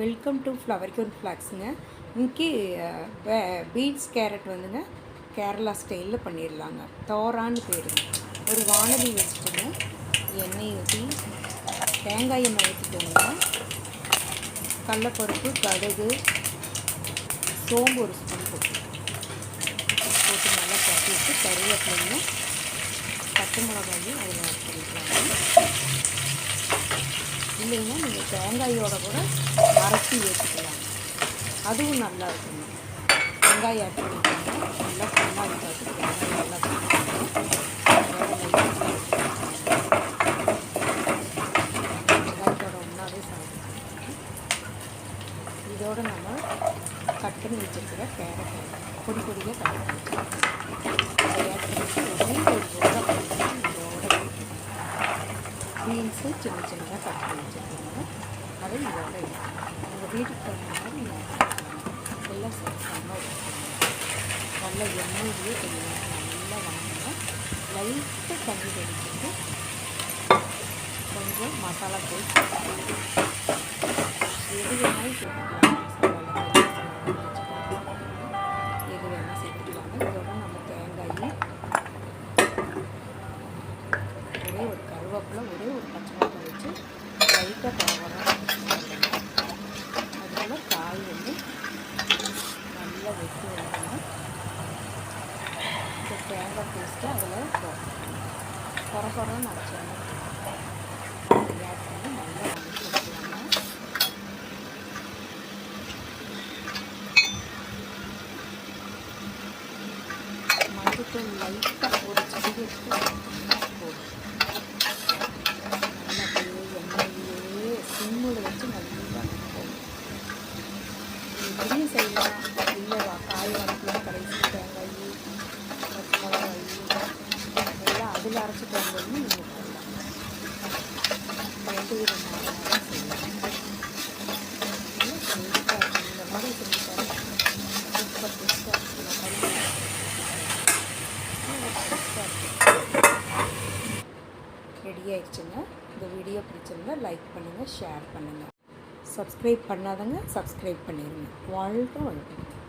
Welcome to flower queen ஃப்ளாக்ஸுங்க இன்னைக்கு beets carrot வந்துங்க கேரளா ஸ்டைலில் பண்ணிடலாங்க தோரான்னு போயிடுங்க ஒரு வானதி வச்சுட்டுங்க எண்ணெய் ஊற்றி தேங்காய் எண்ணெய் ஊற்றிக்கோங்க கடலப்பருப்பு கடுகு சோம்பு ஒரு ஸ்பூன் போட்டு. போட்டு நல்லா கட்டி விட்டு கருவேப்பிலையும் பச்சை மிளகாயும் அதில் ஆட் பண்ணிக்கலாங்க. இல்லைன்னா நீங்கள் தேங்காயோட கூட அரைச்சி ஏற்றிக்கலாம். அதுவும் நல்லா இருக்கும் வெங்காயம் ஆட்டி பண்ணிக்கோங்க நல்லா கண்ணாடி பார்த்து நல்லா வெங்காயத்தோட ஒன்றாவே சாப்பிடுவோம் இதோட நம்ம கட் பண்ணி வச்சுருக்கிற கேரட் பொடி பொடியாக கட் பண்ணி வச்சுருக்கோம் அதை ஆட் பண்ணிட்டு ஒரே ஒரு உருளைக்கிழங்கு இதோட பீன்ஸு சின்ன சின்னதாக கட் பண்ணி வச்சுருக்கீங்க அதை இதோட எடுத்துக்கணும் உங்கள் வீட்டுக்கு தகுந்த மாதிரி நீங்கள் எல்லாம் சேர்க்காமல் வச்சுக்கோங்க நல்லா எண்ணெயிலேயே கொஞ்சம் நல்லா வாங்குங்க லைட்டாக தண்ணி தெளிச்சுட்டு கொஞ்சம் மசாலா தூள் எது வேணாலும் சேர்த்துக்கலாம் ஒரு கருவேப்பிலை ஒரே ஒரு பச்சை மிளகாய் வச்சு லைட்டாக பரவலாம் அதனால காய் வந்து நல்லா வெட்டி வரணும் இந்த தேங்காய் பேஸ்ட்டு அதில் குறை குறைன்னு அரைச்சாங்க ஆட் பண்ணி நல்லா வதக்கி வச்சுக்கலாங்க மஞ்சத்தூள் லைட்டாக ஒரு சில்லி போடும் நல்லா இப்படியும் செய்யலாம். இல்லைவா காய் வதக்கலாம் கடைசி தேங்காய் பச்சை மிளகாய் எல்லாம் அதில் அரைச்சி போகும்போது நீங்கள் போடலாம். ரெண்டு விதமான செய்யலாம். இந்த மாதிரி சூப்பர் டேஸ்ட்டாக இந்த மாதிரி ரெடி ஆயிடுச்சுங்க. இந்த வீடியோ பிடிச்சிருந்தா லைக் பண்ணுங்கள் ஷேர் பண்ணுங்கள் சப்ஸ்கிரைப் பண்ணாதங்க சப்ஸ்கிரைப் பண்ணிடுங்க வாழ்க்கை வளர்க்கணும்